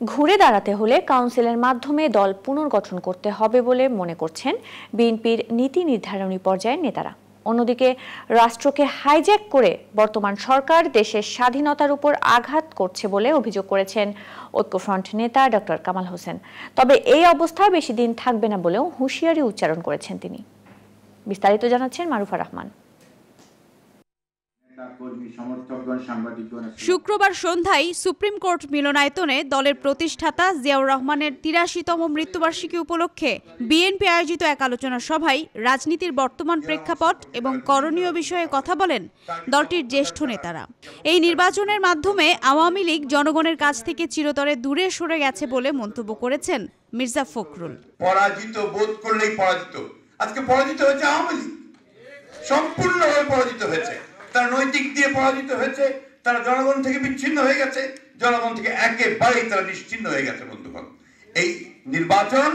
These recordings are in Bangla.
ঘুরে দাঁড়াতে হলে কাউন্সিলের মাধ্যমে দল পুনর্গঠন করতে হবে বলে মনে করছেন বিএনপির নীতি নির্ধারণী পর্যায়ের নেতারা। অন্যদিকে রাষ্ট্রকে হাইজ্যাক করে বর্তমান সরকার দেশের স্বাধীনতার উপর আঘাত করছে বলে অভিযোগ করেছেন ঐক্যফ্রন্ট নেতা ডক্টর কামাল হোসেন। তবে এই অবস্থা বেশি দিন থাকবে না বলেও হুঁশিয়ারি উচ্চারণ করেছেন তিনি। বিস্তারিত জানাচ্ছেন মারুফা রহমান। শুক্রবার সন্ধ্যায় সুপ্রিম কোর্ট মিলনায়তনে দলের প্রতিষ্ঠাতা জিয়াউর রহমানের তিরাশিতম মৃত্যুবার্ষিকী উপলক্ষে বিএনপি আয়োজিত এক আলোচনা সভায় রাজনীতির বর্তমান প্রেক্ষাপট এবং করণীয় বিষয়ে কথা বলেন দলটির জ্যেষ্ঠ নেতারা। এই নির্বাচনের মাধ্যমে আওয়ামী লীগ জনগণের কাছ থেকে চিরতরে দূরে সরে গেছে বলে মন্তব্য করেছেন মির্জা ফখরুল। পরাজিত বোধ করলেই পরাজিত। আজকে পরাজিত হয়েছে আওয়ামী লীগ। সম্পূর্ণভাবে পরাজিত হয়েছে। তারা নৈতিক দিয়ে পরাজিত হয়েছে তারা জনগণ থেকে বিচ্ছিন্ন হয়ে গেছে জনগণ থেকে একেবারেই তারা নিশ্চিন্ন হয়ে গেছে বন্ধুগণ। এই নির্বাচন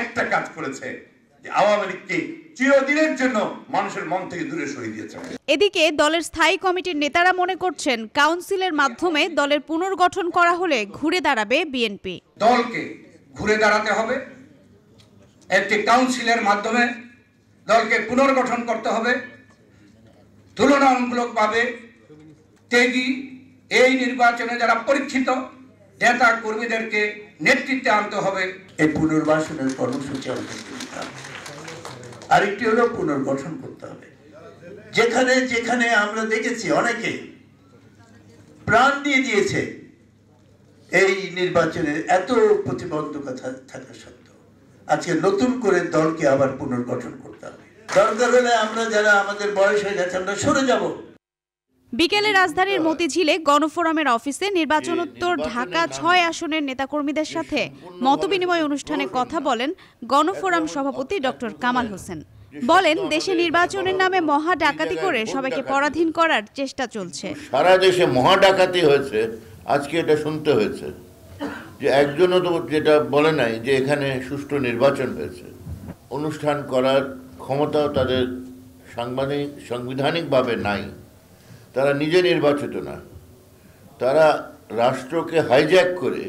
একটা কাজ করেছে আওয়ামী লীগকে চিরদিনের জন্য মানুষের মন থেকে দূরে সরিয়ে দিয়েছে। এদিকে দলের স্থায়ী কমিটির নেতারা মনে করছেন কাউন্সিলের মাধ্যমে দলের পুনর্গঠন করা হলে ঘুরে দাঁড়াবে বিএনপি। দলকে ঘুরে দাঁড়াতে হবে একটি কাউন্সিলের মাধ্যমে দলকে পুনর্গঠন করতে হবে তুলনামূলকভাবে তেগি এই নির্বাচনে যারা পরীক্ষিত, নেতা কর্মীদেরকে নেতৃত্বে আনতে হবে। এই পুনর্বাসনের কর্মসূচি হবে। আরেকটি হলো পুনর্গঠন করতে হবে। যেখানে যেখানে আমরা দেখেছি অনেকে প্রাণ দিয়ে দিয়েছে এই নির্বাচনে, এত প্রতিবন্ধকতা থাকা সত্ত্বেও। আজকে নতুন করে দলকে আবার পুনর্গঠন করতে হবে। দরকার হলে আমরা যারা আমাদের বয়স হয়ে গেছে আমরা সরে যাব। বিকেলে রাজধানীর মতিঝিলে গণফোরামের অফিসে নির্বাচনোত্তর ঢাকা ছয় আসনের নেতাকর্মীদের সাথে মতবিনিময় অনুষ্ঠানে কথা বলেন গণফোরাম সভাপতি ডক্টর কামাল হোসেন। বলেন দেশে নির্বাচনের নামে মহা ডাকাতি করে সবাইকে পরাধীন করার চেষ্টা চলছে। সারা দেশে মহা ডাকাতি হয়েছে। আজকে এটা শুনতে হয়েছে যে একজনও তো যেটা বলে নাই যে এখানে সুষ্ঠু নির্বাচন হয়েছে। অনুষ্ঠান করার ক্ষমতাও তাদের সাংবাদিক সাংবিধানিকভাবে নাই। তারা নিজে নির্বাচিত না। তারা রাষ্ট্রকে হাইজ্যাক করে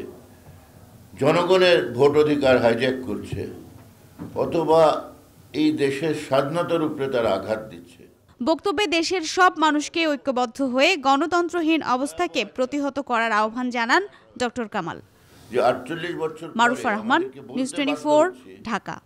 জনগণের ভোট অধিকার হাইজ্যাক করছে অথবা এই দেশের স্বাধীনতার উপরে তারা আঘাত দিচ্ছে। বক্তব্যে দেশের সব মানুষকে ঐক্যবদ্ধ হয়ে গণতন্ত্রহীন অবস্থাকে প্রতিহত করার আহ্বান জানান doctor Kamal. Marufa Rahman news twenty Dhaka.